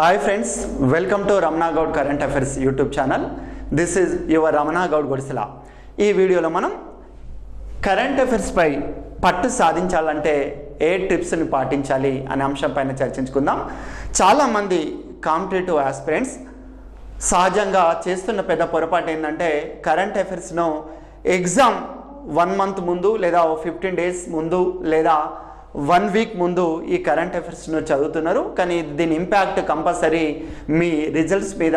Hi friends welcome to Ramana Goud current affairs YouTube channel this is your Ramana Goud గుడిసిలా ఈ వీడియోలో మనం current అఫైర్స్పై పట్టు సాధించాలంటే ఏ టిప్స్ని పాటించాలి అనే అంశం పైన చర్చించుకుందాం. చాలామంది కాంపిటేటివ్ ఆస్పిరెంట్స్ సహజంగా చేస్తున్న పెద్ద పొరపాటు ఏంటంటే కరెంట్ అఫైర్స్ను ఎగ్జామ్ వన్ మంత్ ముందు లేదా ఫిఫ్టీన్ డేస్ ముందు లేదా వన్ వీక్ ముందు ఈ కరెంట్ అఫైర్స్ను చదువుతున్నారు. కానీ దీని ఇంపాక్ట్ కంపల్సరీ మీ రిజల్ట్స్ మీద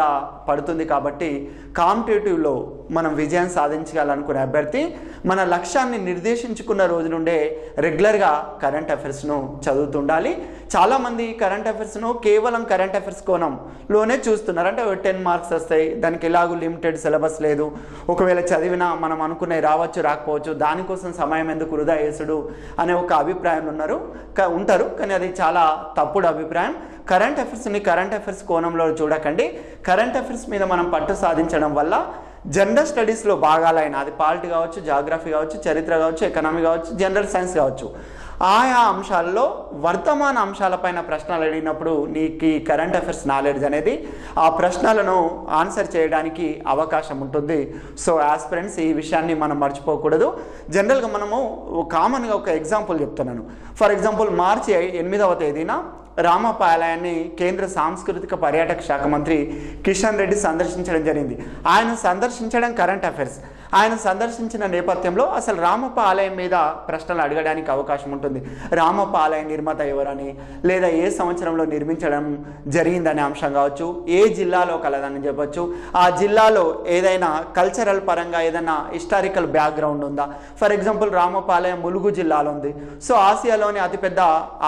పడుతుంది కాబట్టి కాంపిటేటివ్లో మనం విజయం సాధించాలనుకునే అభ్యర్థి మన లక్ష్యాన్ని నిర్దేశించుకున్న రోజు నుండే రెగ్యులర్గా కరెంట్ అఫైర్స్ను చదువుతుండాలి. చాలామంది కరెంట్ అఫైర్స్ను కేవలం కరెంట్ అఫైర్స్ కోణంలోనే చూస్తున్నారు. అంటే టెన్ మార్క్స్ వస్తాయి దానికి ఎలాగూ లిమిటెడ్ సిలబస్ లేదు. ఒకవేళ చదివినా మనం అనుకునే రావచ్చు రాకపోవచ్చు దానికోసం సమయం ఎందుకు వృధా చేసుడు అనే ఒక అభిప్రాయం ఉన్నారు. క- ఉంటారు కానీ అది చాలా తప్పుడు అభిప్రాయం. కరెంట్ అఫైర్స్ని కరెంట్ అఫైర్స్ కోణంలో చూడకండి. కరెంట్ అఫైర్స్ మీద మనం పట్టు సాధించడం వల్ల జనరల్ స్టడీస్లో భాగాలైన అది పాలిటీ కావచ్చు జాగ్రఫీ కావచ్చు చరిత్ర కావచ్చు ఎకనామీ కావచ్చు జనరల్ సైన్స్ కావచ్చు. ఆయా అంశాల్లో వర్తమాన అంశాలపైన ప్రశ్నలు అడిగినప్పుడు నీకు ఈ కరెంట్ అఫైర్స్ నాలెడ్జ్ అనేది ఆ ప్రశ్నలను ఆన్సర్ చేయడానికి అవకాశం ఉంటుంది. సో ఆస్పిరెంట్స్ ఈ విషయాన్ని మనం మర్చిపోకూడదు. జనరల్గా మనము కామన్గా ఒక ఎగ్జాంపుల్ చెప్తున్నాను. ఫర్ ఎగ్జాంపుల్ మార్చి ఎనిమిదవ తేదీన రామపాలయాన్ని కేంద్ర సాంస్కృతిక పర్యాటక శాఖ మంత్రి కిషన్ రెడ్డి సందర్శించడం జరిగింది. ఆయన సందర్శించడం కరెంట్ అఫైర్స్ ఆయన సందర్శించిన నేపథ్యంలో అసలు రామప్ప ఆలయం మీద ప్రశ్నలు అడగడానికి అవకాశం ఉంటుంది. రామప్ప ఆలయ నిర్మాత ఎవరని లేదా ఏ సంవత్సరంలో నిర్మించడం జరిగిందనే అంశం కావచ్చు ఏ జిల్లాలో కలదని చెప్పచ్చు. ఆ జిల్లాలో ఏదైనా కల్చరల్ పరంగా ఏదైనా హిస్టారికల్ బ్యాక్గ్రౌండ్ ఉందా? ఫర్ ఎగ్జాంపుల్ రామపాలయం ములుగు జిల్లాలో ఉంది. సో ఆసియాలోని అతిపెద్ద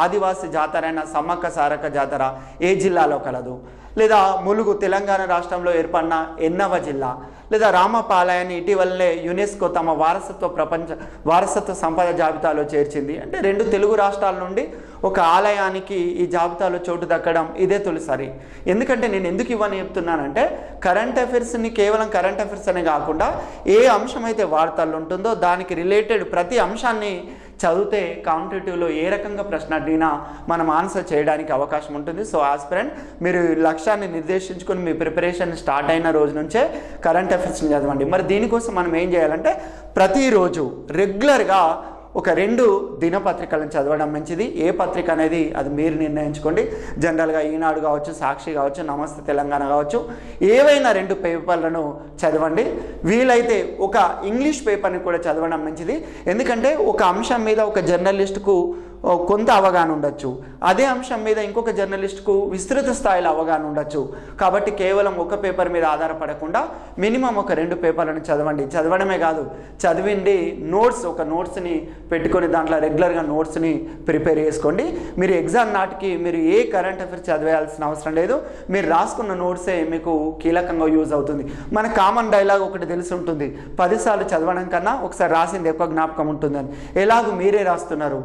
ఆదివాసీ జాతర అయిన సమ్మక్క సారక్క జాతర ఏ జిల్లాలో కలదు? లేదా ములుగు తెలంగాణ రాష్ట్రంలో ఏర్పడిన ఎన్నవ జిల్లా లేదా రామపాలయాన్ని ఇటీవలనే యునెస్కో తమ వారసత్వ ప్రపంచ వారసత్వ సంపద జాబితాలో చేర్చింది. అంటే రెండు తెలుగు రాష్ట్రాల నుండి ఒక ఆలయానికి ఈ జాబితాలో చోటు దక్కడం ఇదే తొలిసారి. ఎందుకంటే నేను ఎందుకు ఇవ్వని చెప్తున్నానంటే కరెంట్ అఫైర్స్ని కేవలం కరెంట్ అఫైర్స్ అనే కాకుండా ఏ అంశం అయితే వార్తల్లో ఉంటుందో దానికి రిలేటెడ్ ప్రతి అంశాన్ని చదివితే కాంపిటేటివ్లో ఏ రకంగా ప్రశ్న అడిగినా మనం ఆన్సర్ చేయడానికి అవకాశం ఉంటుంది. సో ఆస్పిరెంట్ మీరు లక్ష్యాన్ని నిర్దేశించుకొని మీ ప్రిపరేషన్ స్టార్ట్ అయిన రోజు నుంచే కరెంట్ అఫైర్స్ని చదవండి. మరి దీనికోసం మనం ఏం చేయాలంటే ప్రతిరోజు రెగ్యులర్గా ఒక రెండు దినపత్రికలను చదవడం మంచిది. ఏ పత్రిక అనేది అది మీరు నిర్ణయించుకోండి. జనరల్గా ఈనాడు కావచ్చు సాక్షి కావచ్చు నమస్తే తెలంగాణ కావచ్చు ఏవైనా రెండు పేపర్లను చదవండి. వీలైతే ఒక ఇంగ్లీష్ పేపర్ని కూడా చదవడం మంచిది. ఎందుకంటే ఒక అంశం మీద ఒక జర్నలిస్టుకు కొంత అవగాహన ఉండొచ్చు. అదే అంశం మీద ఇంకొక జర్నలిస్ట్కు విస్తృత స్థాయిలో అవగాహన ఉండొచ్చు. కాబట్టి కేవలం ఒక పేపర్ మీద ఆధారపడకుండా మినిమం ఒక రెండు పేపర్లను చదవండి. చదవడమే కాదు చదివిండి నోట్స్ ఒక నోట్స్ని పెట్టుకొని దాంట్లో రెగ్యులర్గా నోట్స్ని ప్రిపేర్ చేసుకోండి. మీరు ఎగ్జామ్ నాటికి మీరు ఏ కరెంట్ అఫైర్స్ చదివేయాల్సిన అవసరం లేదు. మీరు రాసుకున్న నోట్సే మీకు కీలకంగా యూజ్ అవుతుంది. మన కామన్ డైలాగ్ ఒకటి తెలిసి ఉంటుంది. పదిసార్లు చదవడం కన్నా ఒకసారి రాసింది ఎక్కువ జ్ఞాపకం ఉంటుందని. ఎలాగో మీరే రాస్తున్నారు.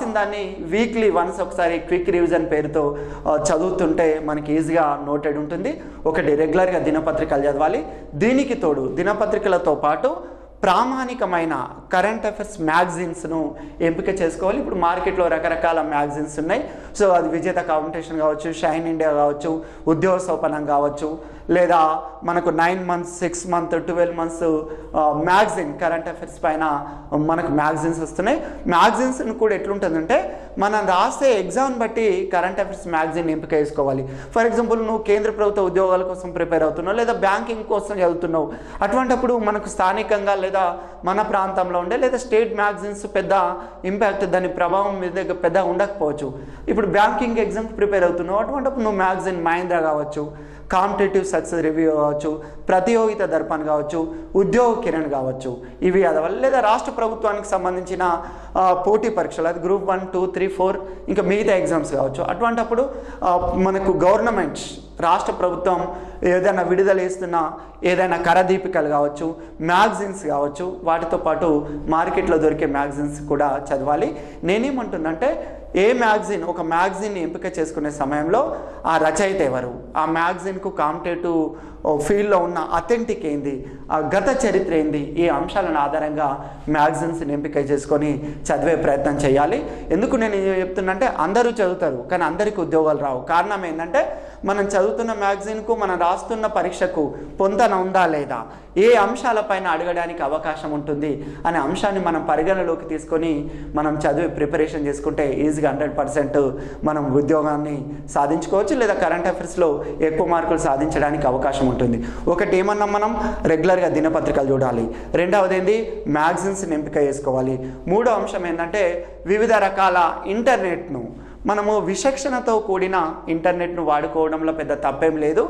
రాసిన దాన్ని వీక్లీ వన్స్ ఒకసారి క్విక్ రివిజన్ పేరుతో చదువుతుంటే మనకి ఈజీగా నోటెడ్ ఉంటుంది. ఒకటి రెగ్యులర్గా దినపత్రికలు చదవాలి. దీనికి తోడు దినపత్రికలతో పాటు ప్రామాణికమైన కరెంట్ అఫైర్స్ మ్యాగజైన్స్ను ఎంపిక చేసుకోవాలి. ఇప్పుడు మార్కెట్లో రకరకాల మ్యాగజైన్స్ ఉన్నాయి. సో అది విజేత కాంపిటీషన్ కావచ్చు షైన్ ఇండియా కావచ్చు ఉద్యోగ సోపనం కావచ్చు లేదా మనకు nine months six month twelve months magazine current affairs పైన మనకు మ్యాగజైన్స్ వస్తున్నాయి. మ్యాగజైన్స్ కూడా ఎట్లుంటుందంటే మనం రాసే ఎగ్జామ్ బట్టి కరెంట్ అఫైర్స్ మ్యాగజైన్ ఎంపిక చేసుకోవాలి. ఫర్ ఎగ్జాంపుల్ నువ్వు కేంద్ర ప్రభుత్వ ఉద్యోగాల కోసం ప్రిపేర్ అవుతున్నావు లేదా బ్యాంకింగ్ కోసం చదువుతున్నావు అటువంటప్పుడు మనకు స్థానికంగా లేదా మన ప్రాంతంలో ఉండే లేదా స్టేట్ మ్యాగజైన్స్ పెద్ద ఇంపాక్ట్ దాని ప్రభావం మీద దగ్గర పెద్ద ఉండకపోవచ్చు. ఇప్పుడు బ్యాంకింగ్ ఎగ్జామ్కి ప్రిపేర్ అవుతున్నావు అటువంటిప్పుడు నువ్వు మ్యాగజైన్ మహేంద్ర కావచ్చు. కాంపిటేటివ్ సక్సెస్ రివ్యూ కావచ్చు ప్రతియోగిత దర్పణ్ కావచ్చు ఉద్యోగ కిరణ్ కావచ్చు ఇవి చదవాలి లేదా రాష్ట్ర ప్రభుత్వానికి సంబంధించిన పోటీ పరీక్షలు అది group one two three four ఇంకా మిగతా ఎగ్జామ్స్ కావచ్చు. అటువంటప్పుడు మనకు గవర్నమెంట్ రాష్ట్ర ప్రభుత్వం ఏదైనా విడుదల చేస్తున్న ఏదైనా కరదీపికలు కావచ్చు మ్యాగజైన్స్ కావచ్చు వాటితో పాటు మార్కెట్లో దొరికే మ్యాగజైన్స్ కూడా చదవాలి. నేనేమంటున్నంటే ఏ మ్యాగ్జిన్ ఒక మ్యాగజిన్ ఎంపిక చేసుకునే సమయంలో ఆ రచయిత ఎవరు? ఆ మ్యాగ్జిన్కు కాంపిటేటివ్ ఫీల్డ్లో ఉన్న అథెంటిక్ ఏంది? ఆ గత చరిత్ర ఏంది? ఈ అంశాలను ఆధారంగా మ్యాగజైన్స్ని ఎంపిక చేసుకొని చదివే ప్రయత్నం చేయాలి. ఎందుకు నేను చెప్తున్నంటే అందరూ చదువుతారు కానీ అందరికీ ఉద్యోగాలు రావు. కారణం ఏంటంటే మనం చదువుతున్న మ్యాగజైన్కు మనం రాస్తున్న పరీక్షకు పొంతన ఉందా లేదా? ఏ అంశాలపైన అడగడానికి అవకాశం ఉంటుంది అనే అంశాన్ని మనం పరిగణలోకి తీసుకొని మనం చదివి ప్రిపరేషన్ చేసుకుంటే ఈజీగా హండ్రెడ్ పర్సెంట్ మనం ఉద్యోగాన్ని సాధించుకోవచ్చు లేదా కరెంట్ అఫైర్స్లో ఎక్కువ మార్కులు సాధించడానికి అవకాశం ఉంటుంది. ఒకటి ఏమన్నా మనం రెగ్యులర్గా దినపత్రికలు చూడాలి. రెండవది ఏంది? మ్యాగజైన్స్ని ఎంపిక చేసుకోవాలి. మూడో అంశం ఏంటంటే వివిధ రకాల ఇంటర్నెట్ను మనము విచక్షణతో కూడిన ఇంటర్నెట్ను వాడుకోవడంలో పెద్ద తప్పేం లేదు.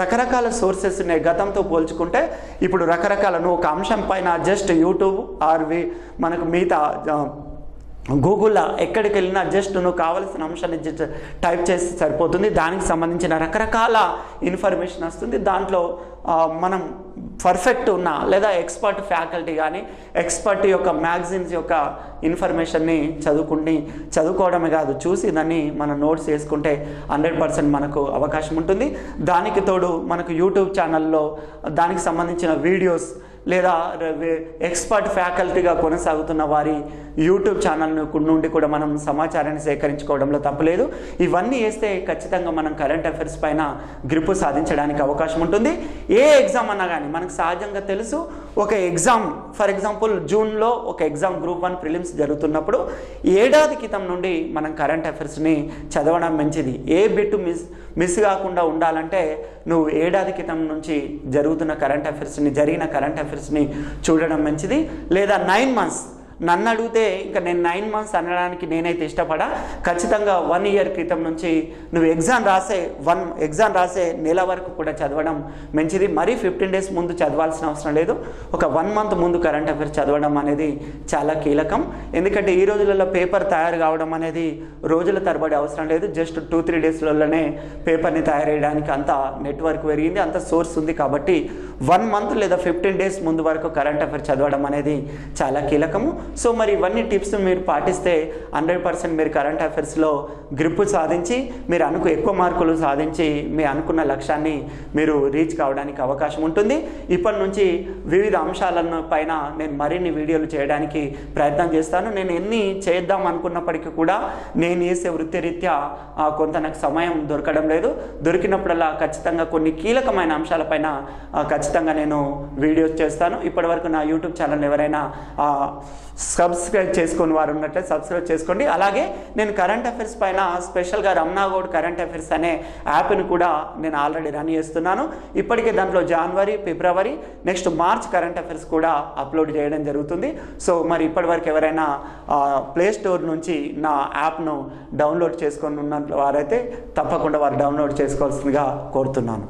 రకరకాల సోర్సెస్ ఉన్నాయి గతంతో పోల్చుకుంటే ఇప్పుడు రకరకాల నువ్వు ఒక అంశం పైన జస్ట్ యూట్యూబ్ ఆర్ వి మనకు మిగతా గూగుల్లో ఎక్కడికి వెళ్ళినా జస్ట్ నువ్వు కావలసిన అంశాన్ని జస్ట్ టైప్ చేస్తే సరిపోతుంది. దానికి సంబంధించిన రకరకాల ఇన్ఫర్మేషన్ వస్తుంది. దాంట్లో మనం పర్ఫెక్ట్ ఉన్న లేదా ఎక్స్పర్ట్ ఫ్యాకల్టీ కానీ ఎక్స్పర్ట్ యొక్క మ్యాగజైన్స్ యొక్క ఇన్ఫర్మేషన్ని చదువుకుని చదువుకోవడమే కాదు చూసి దాన్ని మనం నోట్స్ వేసుకుంటే హండ్రెడ్ పర్సెంట్ మనకు అవకాశం ఉంటుంది. దానికి తోడు మనకు యూట్యూబ్ ఛానల్లో దానికి సంబంధించిన వీడియోస్ లేదా ఎక్స్పర్ట్ ఫ్యాకల్టీగా కొనసాగుతున్న వారి యూట్యూబ్ ఛానల్ నుండి కూడా మనం సమాచారాన్ని సేకరించుకోవడంలో తప్పలేదు ఇవన్నీ వేస్తే ఖచ్చితంగా మనం కరెంట్ అఫైర్స్ పైన గ్రిప్ సాధించడానికి అవకాశం ఉంటుంది. ఏ ఎగ్జామ్ అన్నా కానీ మనకు సహజంగా తెలుసు ఒక ఎగ్జామ్ ఫర్ ఎగ్జాంపుల్ జూన్లో ఒక ఎగ్జామ్ గ్రూప్ వన్ ప్రిలిమ్స్ జరుగుతున్నప్పుడు ఏడాది క్రితం నుండి మనం కరెంట్ అఫైర్స్ని చదవడం మంచిది. ఏ బిట్టు మిస్ మిస్ కాకుండా ఉండాలంటే నువ్వు ఏడాది క్రితం నుంచి జరుగుతున్న కరెంట్ అఫైర్స్ని జరిగిన కరెంట్ అఫైర్స్ని చూడడం మంచిది. లేదా నైన్ మంత్స్ నన్ను అడిగితే ఇంకా నేను నైన్ మంత్స్ అనడానికి నేనైతే ఇష్టపడా. ఖచ్చితంగా వన్ ఇయర్ క్రితం నుంచి నువ్వు ఎగ్జామ్ రాసే వన్ ఎగ్జామ్ రాసే నెల వరకు కూడా చదవడం మంచిది. మరీ ఫిఫ్టీన్ డేస్ ముందు చదవాల్సిన అవసరం లేదు. ఒక వన్ మంత్ ముందు కరెంట్ అఫైర్స్ చదవడం అనేది చాలా కీలకం. ఎందుకంటే ఈ రోజులలో పేపర్ తయారు కావడం అనేది రోజుల తరబడి అవసరం లేదు. జస్ట్ టూ త్రీ డేస్లలోనే పేపర్ని తయారు చేయడానికి అంత నెట్వర్క్ పెరిగింది అంత సోర్స్ ఉంది కాబట్టి వన్ మంత్ లేదా ఫిఫ్టీన్ డేస్ ముందు వరకు కరెంట్ అఫైర్ చదవడం అనేది చాలా కీలకము. సో మరి ఇవన్నీ టిప్స్ మీరు పాటిస్తే హండ్రెడ్ పర్సెంట్ మీరు కరెంట్ అఫైర్స్లో గ్రిప్ సాధించి మీరు అనుకు ఎక్కువ మార్కులు సాధించి మీ అనుకున్న లక్ష్యాన్ని మీరు రీచ్ కావడానికి అవకాశం ఉంటుంది. ఇప్పటి నుంచి వివిధ అంశాలను పైన నేను మరిన్ని వీడియోలు చేయడానికి ప్రయత్నం చేస్తాను. నేను ఎన్ని చేద్దాం అనుకున్నప్పటికీ కూడా నేను చేసే వృత్తిరీత్యా కొంత నాకు సమయం దొరకడం లేదు. దొరికినప్పుడల్లా ఖచ్చితంగా కొన్ని కీలకమైన అంశాలపైన ఖచ్చితంగా నేను వీడియోస్ చేస్తాను. ఇప్పటివరకు నా యూట్యూబ్ ఛానల్ ఎవరైనా సబ్స్క్రైబ్ చేసుకుని వారు ఉన్నట్లయితే సబ్స్క్రైబ్ చేసుకోండి. అలాగే నేను కరెంట్ అఫైర్స్ పైన స్పెషల్గా రమణాగౌడ్ కరెంట్ అఫైర్స్ అనే యాప్ని కూడా నేను ఆల్రెడీ రన్ చేస్తున్నాను. ఇప్పటికే దాంట్లో జనవరి ఫిబ్రవరి నెక్స్ట్ మార్చ్ కరెంట్ అఫైర్స్ కూడా అప్లోడ్ చేయడం జరుగుతుంది. సో మరి ఇప్పటివరకు ఎవరైనా ప్లే స్టోర్ నుంచి నా యాప్ను డౌన్లోడ్ చేసుకొని ఉన్న వారైతే తప్పకుండా వారు డౌన్లోడ్ చేసుకోవాల్సిందిగా కోరుతున్నాను.